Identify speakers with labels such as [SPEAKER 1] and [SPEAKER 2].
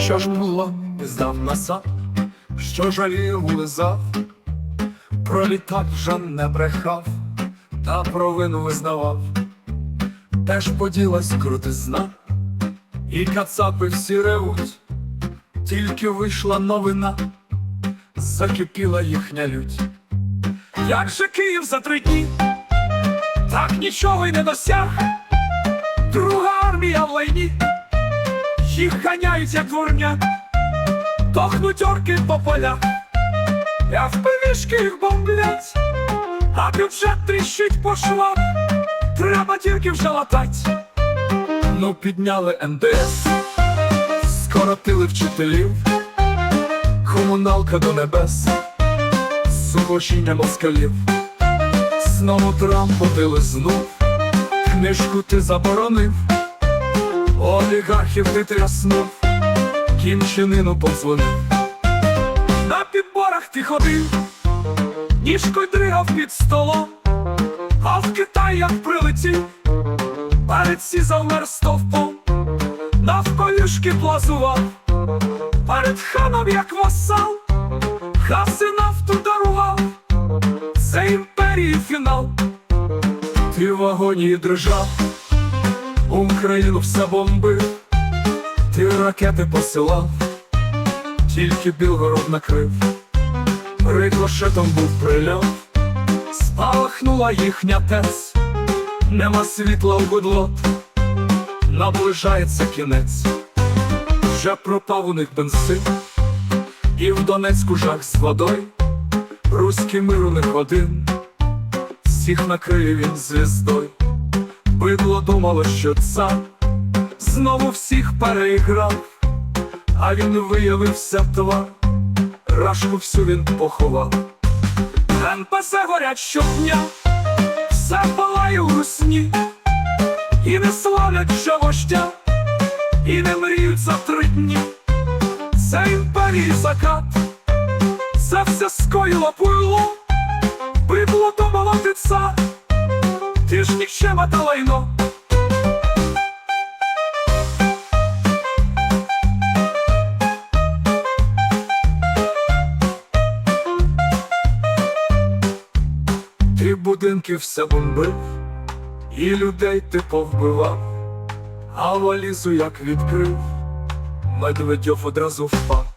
[SPEAKER 1] Що ж було, здав насад, що жалів улизав, про літак вже не брехав, та провину визнавав, теж поділась крутизна, і кацапи всі ревуть, тільки вийшла новина, закипіла їхня лють. Як же Київ за три дні, так нічого й не досяг, друга армія в лайні. Їх ганяють, як дворня, тохнуть орки по полях, а в пивішки їх бомблять, а бюджет тріщить по швах, треба тільки вже латать. Ну підняли НДС, скоротили вчителів, комуналка до небес, зубожіння москалів, знову трампотили знов, книжку ти заборонив. Олігархів ти тряснув, кінчинину подзвонив. На підборах ти ходив, ніжкою дригав під столом, а в Китай як прилетів, перед всі завмер стовпом, навколішки плазував, перед ханом як васал, хаси нафту дарував, це імперії фінал, ти в агонії дрижав. Україну все бомбив, ти ракети посилав, тільки Білгород накрив, рикошетом був прильот, спалахнула їхня тес, нема світла в гудлот, наближається кінець, вже пропав у них бензин, і в Донецьку жах з водою, руський мир у них один, всіх накриє він звіздою. Бидло думало, що цар знову всіх переіграв, а він виявився твар, рашку всю він поховав. НПС горять щодня, все палає у русні, і не славлять вже вождя, і не мріють за три дні. Це імперії закат, це все скоїло пуйло, бидло думало ти цар. Ти ж нікчема та лайно. Ти будинки все бомбив, і людей ти повбивав, а валізу як відкрив, Медведьов одразу впав.